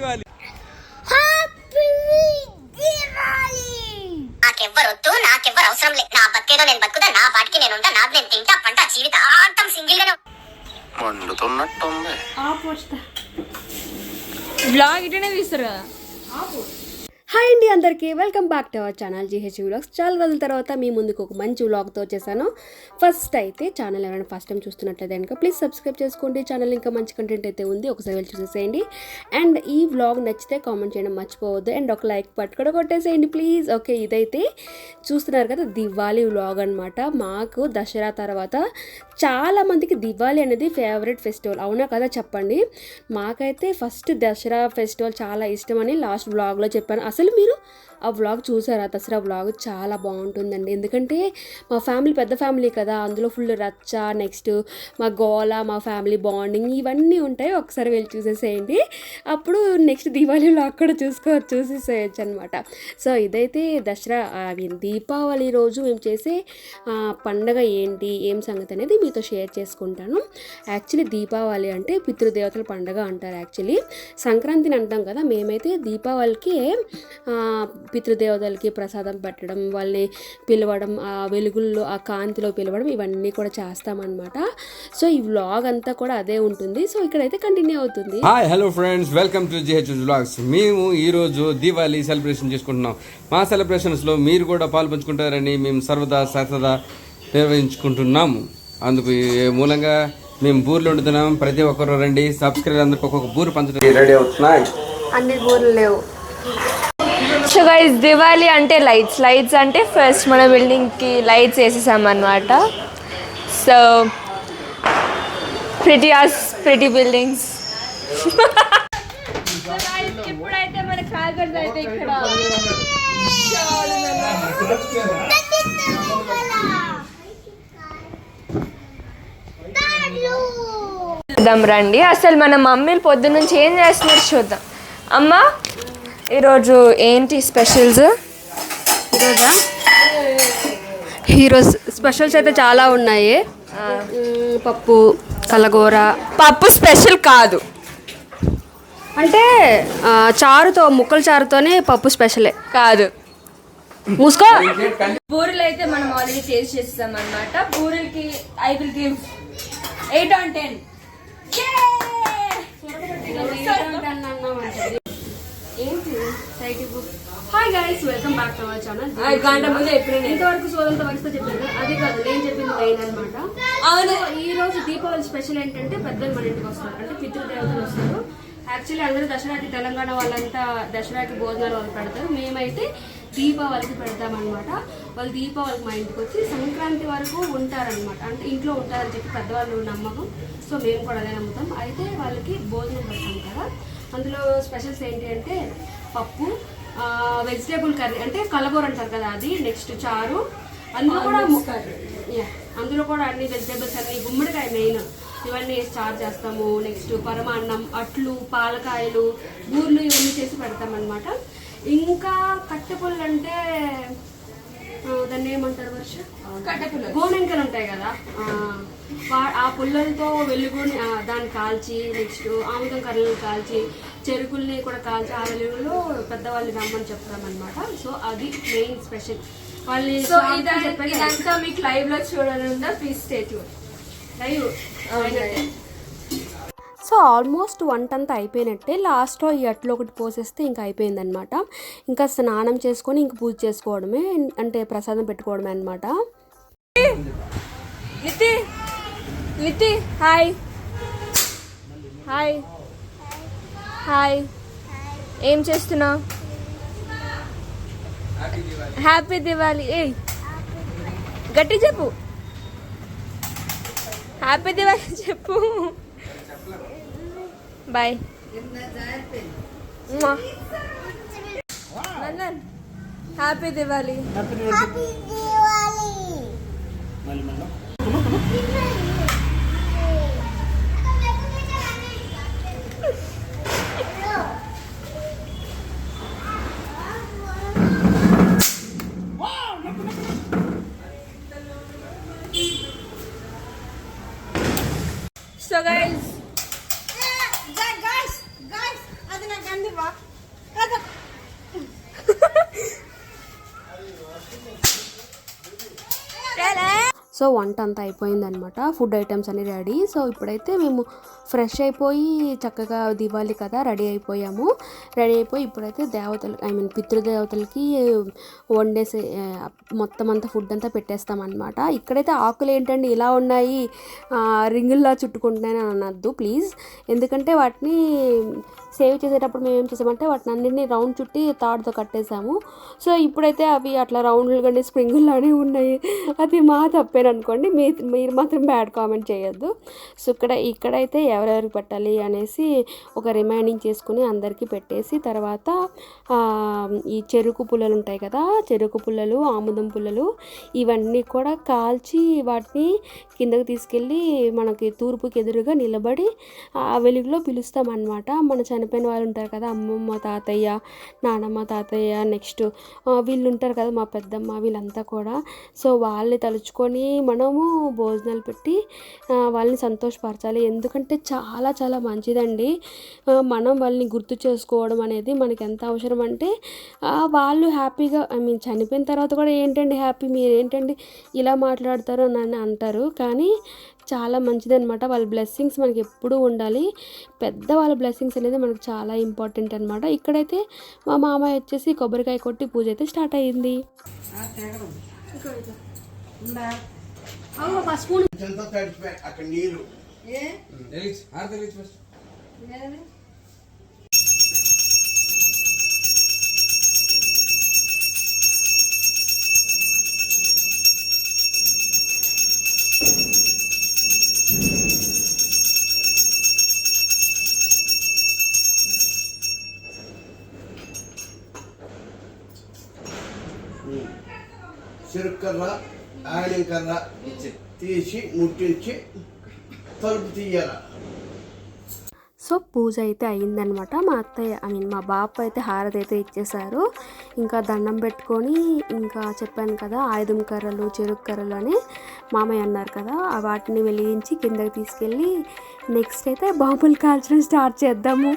దివాలి నాకెవ్వరొద్దు నాకెవ్వరు అవసరం లేదు నా బతికేదో నేను బతుకుతా నా పాటికి నేను ఉంటా నాది నేను తింటా పంట జీవితాంతం సింగిల్ గానే మండుతున్నట్టుంది. బ్లాగ్ ఇటనే తీస్తారు కదా? హాయ్ అండి అందరికీ. Welcome back to our channel GH vlogs చాలా రోజుల తర్వాత మీ ముందుకు ఒక మంచి వ్లాగ్తో వచ్చేసాను. ఫస్ట్ అయితే ఛానల్ ఎవరైనా ఫస్ట్ టైం చూస్తున్నట్లయితే కనుక ప్లీజ్ సబ్స్క్రైబ్ చేసుకోండి. ఛానల్ ఇంకా మంచి కంటెంట్ అయితే ఉంది ఒకసారి వెళ్ళి చూసేసేయండి. అండ్ ఈ వ్లాగ్ నచ్చితే కామెంట్ చేయడం మర్చిపోవద్దు. అండ్ ఒక లైక్ పట్టు కూడా కొట్టేసేయండి ప్లీజ్ ఓకే ఇదైతే చూస్తున్నారు కదా దివాళీ వ్లాగ్ అనమాట మాకు దసరా తర్వాత చాలామందికి దివాళీ అనేది ఫేవరెట్ ఫెస్టివల్ అవునా కదా చెప్పండి? మాకైతే ఫస్ట్ దసరా ఫెస్టివల్ చాలా ఇష్టమని లాస్ట్ వ్లాగ్లో చెప్పాను. అసలు మీరు ఆ వ్లాగ్ చూసారా? దసరా వ్లాగ్ చాలా బాగుంటుందండి. ఎందుకంటే మా ఫ్యామిలీ పెద్ద ఫ్యామిలీ కదా. అందులో ఫుల్ రచ్చ నెక్స్ట్ మా గోల మా ఫ్యామిలీ బాండింగ్ ఇవన్నీ ఉంటాయి. ఒకసారి వెళ్ళి చూసేసేయండి. అప్పుడు నెక్స్ట్ దీపావళి వ్లాగ్ కూడా చూసుకో చూసేసేయచ్చు అనమాట సో ఇదైతే దసరా ఐ మీన్ దీపావళి రోజు మేము చేసే పండగ ఏంటి? ఏం సంగతి అనేది మీతో షేర్ చేసుకుంటాను. యాక్చువల్లీ దీపావళి అంటే పితృదేవతల పండగ అంటారు యాక్చువల్లీ. సంక్రాంతిని అంటాం కదా. మేమైతే దీపావళికి పితృదేవతలకి ప్రసాదం పెట్టడం వాళ్ళని పిలవడం ఆ వెలుగుల్లో ఆ కాంతిలో పిలవడం ఇవన్నీ కూడా చేస్తామన్నమాట. సో ఈ వ్లాగ్ అంతా కూడా అదే ఉంటుంది. సో ఇక్కడైతే కంటిన్యూ అవుతుంది. Hi hello friends welcome to GH blogs మేము ఈరోజు దీవాళీ సెలబ్రేషన్ చేసుకుంటున్నాం. మా సెలబ్రేషన్స్లో మీరు కూడా పాల్పంచుకుంటారని మేము సర్వదా సరదా నిర్వహించుకుంటున్నాము. అందుకు మూలంగా మేము బూర్లు వండుతున్నాం. ప్రతి ఒక్కరు రండి. సబ్స్క్రైబర్ అందరికి ఒక్కొక్క బూరు పంచడం. రెడీ అవుతున్నాయి? అన్ని ఊర్లు లేవు. సో గైస్ దివాళీ అంటే లైట్స్ లైట్స్ అంటే ఫస్ట్ మన బిల్డింగ్కి లైట్స్ వేసేసాం అనమాట so pretty as pretty buildings ఇప్పుడైతే మన క్రాకర్స్ అయితే ఇక్కడ చూద్దాం రండి. అసలు మన మమ్మీలు పొద్దు నుంచి ఏం చేస్తున్నారు చూద్దాం. అమ్మ ఈరోజు ఏంటి స్పెషల్స్? ఈరోజా? ఈరోజు స్పెషల్స్ అయితే చాలా ఉన్నాయి. పప్పు కలగూర. పప్పు స్పెషల్ కాదు. అంటే చారుతో ముక్కల చారుతోనే పప్పు స్పెషలే. కాదు. మూసుకో. బూరెలు అయితే మనం ఆల్రెడీ టేస్ట్ చేస్తాం అనమాట బూరెలకి I will give eight on ten. Hi guys welcome back to our channel గంట ముందు ఎప్పుడు ఇంతవరకు సోదంత వరుసతో చెప్పాను? అది కాదు నేను చెప్పింది మెయిన్ అనమాట అవును. ఈ రోజు దీపావళి స్పెషల్ ఏంటంటే పెద్దలు మన ఇంటికి వస్తారు. అంటే పితృదేవతలు వస్తారు. యాక్చువల్లీ అందరూ దసరాకి తెలంగాణ వాళ్ళంతా దసరాకి భోజనాలు వాళ్ళు పెడతారు. మేమైతే దీపావళికి పెడతామన్నమాట. వాళ్ళు దీపావళికి మా ఇంటికి వచ్చి సంక్రాంతి వరకు ఉంటారనమాట అంటే ఇంట్లో ఉంటారని చెప్పి పెద్దవాళ్ళు నమ్మకం. సో మేము కూడా అదే నమ్ముతాం. అయితే వాళ్ళకి భోజనం పెడతాం కదా. అందులో స్పెషల్స్ ఏంటి అంటే పప్పు వెజిటేబుల్ కర్రీ అంటే కలగూర అంటారు కదా అది నెక్స్ట్ చారు. అందులో కూడా యా అందులో కూడా అన్ని వెజిటేబుల్స్ అన్ని గుమ్మడికాయ మెయిన్ ఇవన్నీ వేసి చారు చేస్తాము. నెక్స్ట్ పరమాన్నం అట్లు పాలకాయలు బూర్లు ఇవన్నీ చేసి పెడతాం అనమాట ఇంకా కట్టెపుల్లు అంటే దాన్ని ఏమంటారు వర్ష? కట్టెపుల్ల గోనెంకలు ఉంటాయి కదా. ఆ, పుల్లలతో వెలుగుని దాన్ని కాల్చి నెక్స్ట్ ఆముదం కర్రలను కాల్చి చెరుకుల్ని కూడా కాల్చి ఆ వెలుగులో పెద్దవాళ్ళు రమ్మని చెప్తామన్నమాట. సో అది మెయిన్ స్పెషల్ వాళ్ళని సో ఇదంతా మీకు లైవ్లో చూడాలంటే please state live. So almost వంట అంతా అయిపోయినట్టే లాస్ట్లో ఈ అట్లు ఒకటి పోసేస్తే ఇంకా అయిపోయిందనమాట ఇంకా స్నానం చేసుకొని ఇంక పూజ చేసుకోవడమే అంటే ప్రసాదం పెట్టుకోవడమే అనమాట Niti Niti hi. Hi. Hi. ఏం చేస్తున్నావు? హ్యాపీ దివాళీ. ఏ గట్టి చెప్పు. హ్యాపీ దివాళీ చెప్పు. Bye Nandan happy Diwali so guys guys, guys, అది నాకు అంది సో వంట అంతా అయిపోయిందనమాట. ఫుడ్ ఐటమ్స్ అన్ని రెడీ. సో ఇప్పుడైతే మేము ఫ్రెష్ అయిపోయి చక్కగా దివాళి కదా రెడీ అయిపోయాము. రెడీ అయిపోయి ఇప్పుడైతే దేవతలు ఐ మీన్ పితృదేవతలకి వండేసే మొత్తం అంతా ఫుడ్ అంతా పెట్టేస్తామన్నమాట. ఇక్కడైతే ఆకులు ఏంటండి ఇలా ఉన్నాయి రింగుల్లా చుట్టుకుంటున్నాయని అనొద్దు ప్లీజ్. ఎందుకంటే వాటిని సేవ్ చేసేటప్పుడు మేము ఏం చేసామంటే వాటిని అన్నింటినీ రౌండ్ చుట్టి తాడుతో కట్టేసాము. సో ఇప్పుడైతే అవి అట్లా రౌండ్లు కానీ స్ప్రింగుల్లానే ఉన్నాయి. అది మా తప్పేననుకోండి మీ మీరు మాత్రం బ్యాడ్ కామెంట్ చేయొద్దు. సో ఇక్కడ ఇక్కడైతే ఎవరెవరికి పెట్టాలి అనేసి ఒక రిమైండింగ్ చేసుకుని అందరికీ పెట్టేసి తర్వాత ఈ చెరుకు పుల్లలు ఉంటాయి కదా చెరుకు పుల్లలు ఆముదం పుల్లలు ఇవన్నీ కూడా కాల్చి వాటిని కిందకి తీసుకెళ్ళి మనకి తూర్పుకి ఎదురుగా నిలబడి ఆ వెలుగులో పిలుస్తామన్నమాట. మన చనిపోయిన వాళ్ళు ఉంటారు కదా అమ్మమ్మ తాతయ్య నానమ్మ తాతయ్య నెక్స్ట్ వీళ్ళు ఉంటారు కదా మా పెద్దమ్మ వీళ్ళంతా కూడా. సో వాళ్ళని తలుచుకొని మనము భోజనాలు పెట్టి వాళ్ళని సంతోషపరచాలి. ఎందుకంటే చాలా చాలా మంచిదండి. మనం వాళ్ళని గుర్తు చేసుకోవడం అనేది మనకి ఎంత అవసరం అంటే ఆ, వాళ్ళు హ్యాపీగా ఐ మీన్ చనిపోయిన తర్వాత కూడా ఏంటండి హ్యాపీ? మీరు ఏంటండి ఇలా మాట్లాడతారు అని అని అంటారు. కానీ చాలా మంచిదన్నమాట. వాళ్ళ బ్లెస్సింగ్స్ మనకి ఎప్పుడూ ఉండాలి. పెద్ద వాళ్ళ బ్లెస్సింగ్స్ అనేది మనకు చాలా ఇంపార్టెంట్ అనమాట ఇక్కడైతే మా మామయ్య వచ్చేసి కొబ్బరికాయ కొట్టి పూజ అయితే స్టార్ట్ అయ్యింది తడిచిపోయి అక్కడ నీళ్ళు వెలిగించు హారతి వెలిగించు ఫస్ట్ చెరుక్కర్ర ఆయిలం కర్ర తీసి ముట్టించి తలుపు తీయాల? సో పూజ అయితే అయ్యిందనమాట మా అత్తయ్య. ఐ మీన్ మా బాప అయితే హారతి అయితే ఇచ్చేశారు. ఇంకా దండం పెట్టుకొని ఇంకా చెప్పాను కదా ఆయుధం కర్రలు చెరుకు కర్రలు అని మామయ్య అన్నారు కదా ఆ వాటిని వెలిగించి కిందకి తీసుకెళ్ళి నెక్స్ట్ అయితే బాంబులు కాల్చడం స్టార్ట్ చేద్దాము.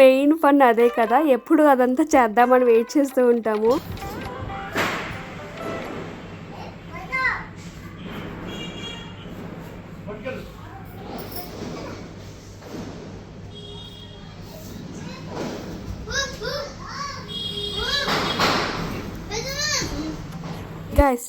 మెయిన్ పని అదే కదా ఎప్పుడు అదంతా చేద్దామని వెయిట్ చేస్తూ ఉంటాము.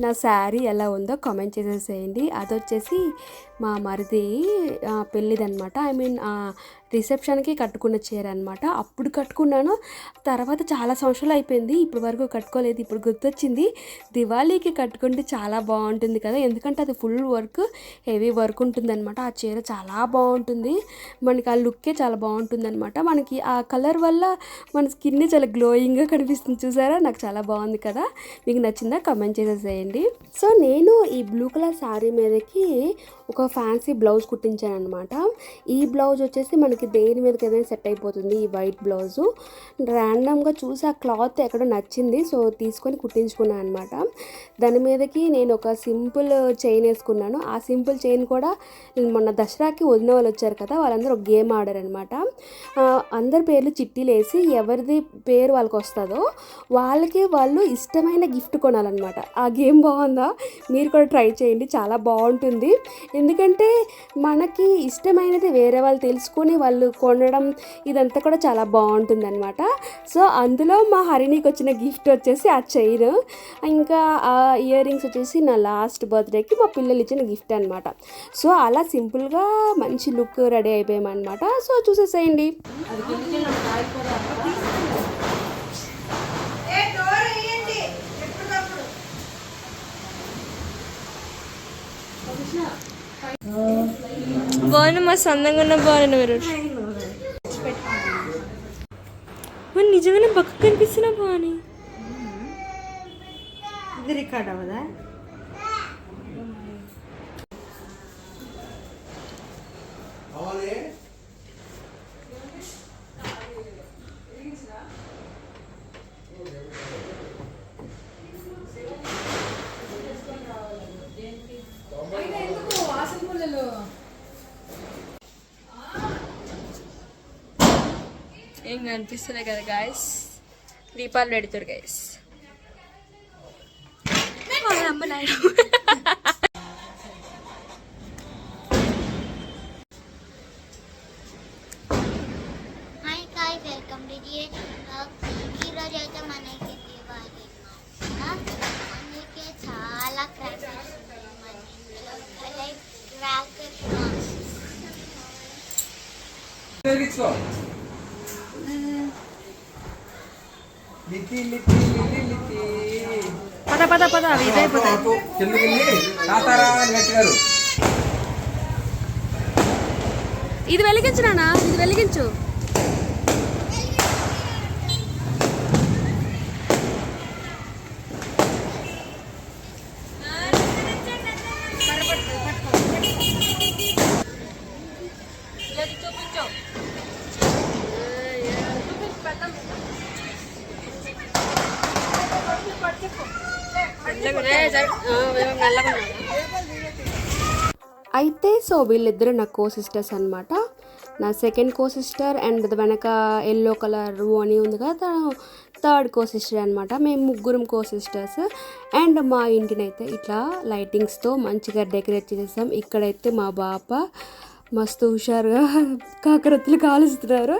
నా శారీ ఎలా ఉందో కామెంట్ చేసేసేయండి. అది వచ్చేసి మా మరిది పెళ్ళిదనమాట ఐ మీన్ రిసెప్షన్కి కట్టుకున్న చీర అనమాట అప్పుడు కట్టుకున్నాను. తర్వాత చాలా సంవత్సరాలు అయిపోయింది. ఇప్పటి వరకు కట్టుకోలేదు. ఇప్పుడు గుర్తొచ్చింది. దివాళీకి కట్టుకుంటే చాలా బాగుంటుంది కదా. ఎందుకంటే అది ఫుల్ వర్క్ హెవీ వర్క్ ఉంటుందన్నమాట. ఆ చీర చాలా బాగుంటుంది. మనకి ఆ లుక్కే చాలా బాగుంటుంది అనమాట మనకి ఆ కలర్ వల్ల మన స్కిన్ చాలా గ్లోయింగ్గా కనిపిస్తుంది. చూసారా? నాకు చాలా బాగుంది కదా. మీకు నచ్చిందా? కమెంట్ చేసేసేయండి. సో నేను ఈ బ్లూ కలర్ శారీ మీదకి ఒక ఫ్యాన్సీ బ్లౌజ్ కుట్టించాను అనమాట ఈ బ్లౌజ్ వచ్చేసి మనకి దేని మీదకి ఏదైనా సెట్ అయిపోతుంది ఈ వైట్ బ్లౌజు ర్యాండమ్గా చూసి ఆ క్లాత్ ఎక్కడో నచ్చింది సో తీసుకొని కుట్టించుకున్నాను అనమాట దాని మీదకి నేను ఒక సింపుల్ చైన్ వేసుకున్నాను. ఆ సింపుల్ చైన్ కూడా మొన్న దసరాకి వదిన వాళ్ళు వచ్చారు కదా వాళ్ళందరూ ఒక గేమ్ ఆడారు అనమాట అందరి పేర్లు చిట్టీలు వేసి ఎవరిది పేరు వాళ్ళకి వస్తుందో వాళ్ళకి వాళ్ళు ఇష్టమైన గిఫ్ట్ కొనాలన్నమాట. ఆ గేమ్ బాగుందా? మీరు కూడా ట్రై చేయండి చాలా బాగుంటుంది. ఎందుకంటే మనకి ఇష్టమైనది వేరే వాళ్ళు తెలుసుకొని వాళ్ళు కొనడం ఇదంతా కూడా చాలా బాగుంటుంది అనమాట సో అందులో మా హరిణికి వచ్చిన గిఫ్ట్ వచ్చేసి ఆ చైర్. ఇంకా ఆ ఇయర్ రింగ్స్ వచ్చేసి నా లాస్ట్ బర్త్డేకి మా పిల్లలు ఇచ్చిన గిఫ్ట్ అనమాట సో అలా సింపుల్గా మంచి లుక్ రెడీ అయిపోయామన్నమాట. సో చూసేసేయండి. బాగున్నా మస్తు అందంగా ఉన్న బాగున్నా మీరు. మరి నిజంగానే బక్క కనిపిస్తున్నా బాగుని ఇది రికార్డ్ అవ్వదా అవనే ఏం కనిపిస్తలే కదా గాయస్ దీపాలు పెడుతురు గాయస్ హాయ్ కాయ్ వెల్కమ్ టు జిఎస్ ఈరోజు అయితే మనకి దివాళీ అన్నమాట అందుకే చాలా క్రాకర్స్ ఉన్నాయి మన ఇంట్లో లైక్ క్రాకర్ పద పద పద అవి ఇదైపోతాయి. ఇది వెలిగించు నాన్న ఇది వెలిగించు. అయితే సో వీళ్ళిద్దరు నా కో సిస్టర్స్ అనమాట నా సెకండ్ కో సిస్టర్ అండ్ వెనక ఎల్లో కలర్ అని ఉంది కదా తను థర్డ్ కో సిస్టర్ అనమాట మేము ముగ్గురం కో సిస్టర్స్ అండ్ మా ఇంటినైతే ఇట్లా లైటింగ్స్తో మంచిగా డెకరేట్ చేసేసాం. ఇక్కడైతే మా బాప మస్తు హుషారుగా కాకరత్తులు కాలుస్తున్నారు.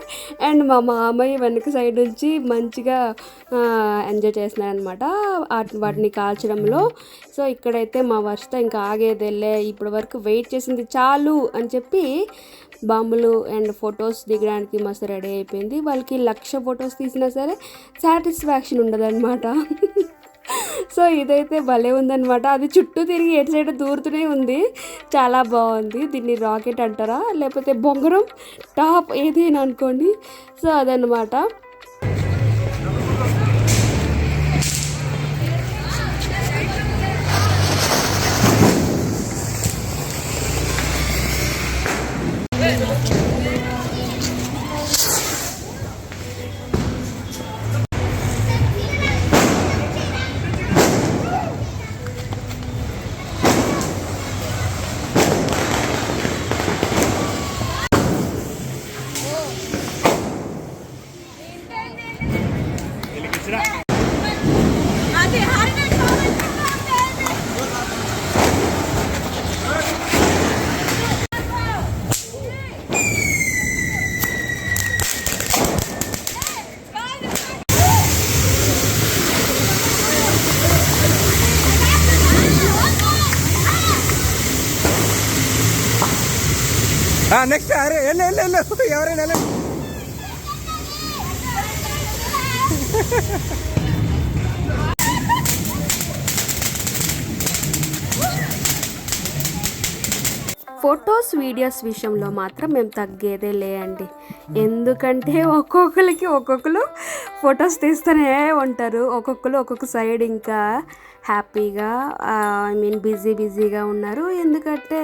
అండ్ మా మామయ్య వెనక సైడ్ నుంచి మంచిగా ఎంజాయ్ చేస్తున్నారనమాట వాటిని కాల్చడంలో. సో ఇక్కడైతే మా వర్షత ఇంకా ఆగేదేలే ఇప్పటి వరకు వెయిట్ చేసింది చాలు అని చెప్పి బాంబులు అండ్ ఫొటోస్ దిగడానికి మస్తు రెడీ అయిపోయింది. వాళ్ళకి లక్ష ఫొటోస్ తీసినా సరే సాటిస్ఫాక్షన్ ఉండదన్నమాట. సో ఇదైతే భలే ఉందనమాట అది చుట్టూ తిరిగి ఎటు సైడ్ దూరుతూనే ఉంది. చాలా బాగుంది. దీన్ని రాకెట్ అంటారా? లేకపోతే బొంగరం? టాప్ ఏదైనా అనుకోండి సో అదనమాట నెక్స్ట్ అరే వెళ్ళు వెళ్ళు వెళ్ళు ఎవరైనా వెళ్ళండి ఫొటోస్ వీడియోస్ విషయంలో మాత్రం మేము తగ్గేదే లేండి ఎందుకంటే ఒక్కొక్కరికి ఒక్కొక్కరు ఫొటోస్ తీస్తూనే ఉంటారు. ఒక్కొక్కరు ఒక్కొక్క సైడ్ ఇంకా హ్యాపీగా ఐ మీన్ బిజీ బిజీగా ఉన్నారు. ఎందుకంటే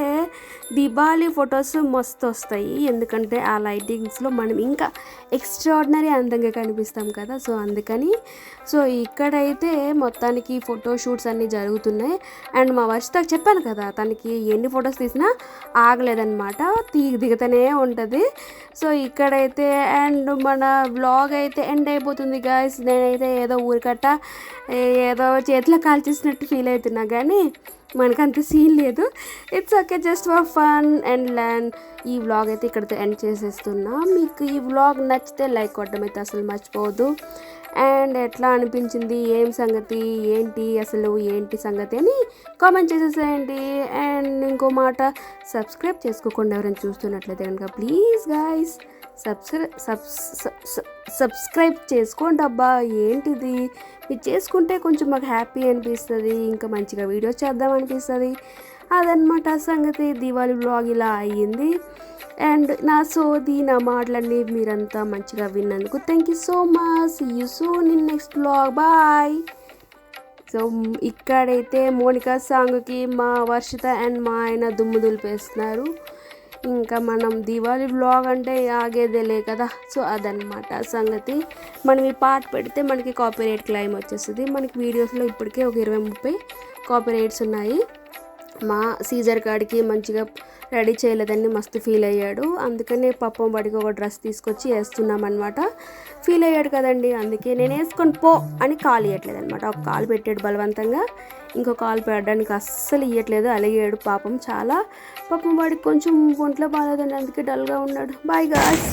దీపావళి ఫొటోస్ మస్తు వస్తాయి. ఎందుకంటే ఆ లైటింగ్స్లో మనం ఇంకా ఎక్స్ట్రాడినరీ అందంగా కనిపిస్తాం కదా. సో అందుకని సో ఇక్కడైతే మొత్తానికి ఫోటో షూట్స్ అన్నీ జరుగుతున్నాయి. అండ్ మా వర్షితకు చెప్పాను కదా తనకి ఎన్ని ఫొటోస్ తీసినా ఆగలేదన్నమాట. తీ దిగుతూనే ఉంటుంది. సో ఇక్కడైతే అండ్ మన బ్లాగ్ అయితే ఎండ్ అయిపోతుంది గాయస్ నేనైతే ఏదో ఊరికట్ట ఏదో చేతిలో కాల్చేసినట్టు ఫీల్ అవుతున్నా. కానీ మనకంత సీన్ లేదు. It's okay just for fun and land ఈ వ్లాగ్ అయితే ఇక్కడితో ఎండ్ చేసేస్తున్నా. మీకు ఈ వ్లాగ్ నచ్చితే లైక్ కొట్టడం అయితే అసలు మర్చిపోవద్దు. అండ్ ఎట్లా అనిపించింది? ఏం సంగతి? ఏంటి? అసలు ఏంటి సంగతి అని కామెంట్ చేసేసేయండి. అండ్ ఇంకో మాట సబ్స్క్రైబ్ చేసుకోకుండా ఎవరైనా చూస్తున్నట్లయితే కనుక ప్లీజ్ గాయస్ సబ్స్క్రై సబ్స్క్రైబ్ చేసుకోండి అబ్బా. ఏంటిది? మీరు చేసుకుంటే కొంచెం మాకు హ్యాపీ అనిపిస్తుంది. ఇంకా మంచిగా వీడియోస్ చేద్దాం అనిపిస్తుంది. అదనమాట సంగతి. దివాళీ బ్లాగ్ ఇలా అయ్యింది. అండ్ నా సోది నా మాటలన్నీ మీరంతా మంచిగా విన్నందుకు thank you so much you soon in next blog bye so ఇక్కడైతే మోనికా సాంగ్కి మా వర్షిత అండ్ మా ఆయన దుమ్ము దులిపేస్తున్నారు. ఇంకా మనం దివాళీ బ్లాగ్ అంటే ఆగేదేలే కదా. సో అదనమాట సంగతి. మనం ఈ పాట పెడితే మనకి కాపీరైట్ క్లైమ్ వచ్చేస్తుంది. మనకి వీడియోస్లో ఇప్పటికే ఒక ఇరవై ముప్పై కాపీరైట్స్ ఉన్నాయి. మా సీజర్ కాడికి మంచిగా రెడీ చేయలేదని మస్తు ఫీల్ అయ్యాడు. అందుకనే పాపం వాడికి ఒక డ్రెస్ తీసుకొచ్చి వేస్తున్నామన్నమాట. ఫీల్ అయ్యాడు కదండి అందుకే నేను వేసుకొని పో అని కాలు ఇవ్వట్లేదు అనమాట ఒక కాలు పెట్టాడు బలవంతంగా. ఇంకో కాలు పెట్టడానికి అస్సలు ఇవ్వట్లేదు అలిగాడు పాపం చాలా. పాపం వాడికి కొంచెం ఒంట్లో బాగాలేదండి అందుకే డల్గా ఉన్నాడు. Bye gas